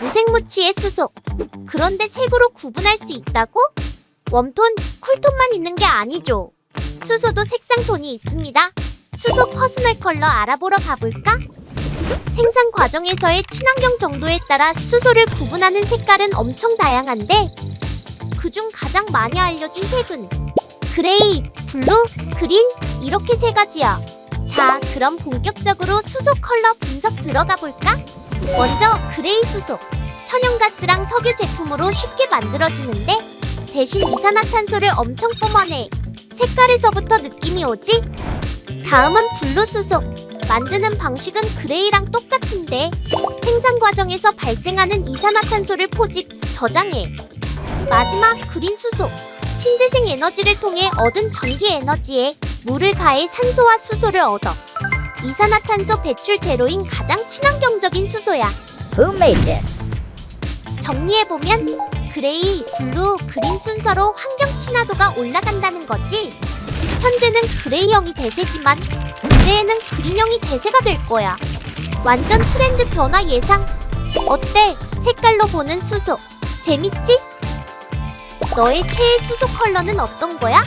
무색무취의 수소. 그런데 색으로 구분할 수 있다고? 웜톤, 쿨톤만 있는 게 아니죠. 수소도 색상톤이 있습니다. 수소 퍼스널 컬러 알아보러 가볼까? 생산 과정에서의 친환경 정도에 따라 수소를 구분하는 색깔은 엄청 다양한데 그중 가장 많이 알려진 색은 그레이, 블루, 그린 이렇게 세 가지야. 자, 그럼 본격적으로 수소 컬러 분석 들어가 볼까? 먼저 그레이 수소. 천연가스랑 석유 제품으로 쉽게 만들어지는데 대신 이산화탄소를 엄청 뿜어내. 색깔에서부터 느낌이 오지? 다음은 블루 수소. 만드는 방식은 그레이랑 똑같은데 생산 과정에서 발생하는 이산화탄소를 포집, 저장해. 마지막 그린 수소. 신재생 에너지를 통해 얻은 전기 에너지에 물을 가해 산소와 수소를 얻어. 이산화탄소 배출 제로인 가장 친환경적인 수소야. Who made this? 정리해보면 그레이, 블루, 그린 순서로 환경 친화도가 올라간다는 거지. 현재는 그레이형이 대세지만 미래에는 그린형이 대세가 될 거야. 완전 트렌드 변화 예상. 어때? 색깔로 보는 수소. 재밌지? 너의 최애 수소 컬러는 어떤 거야?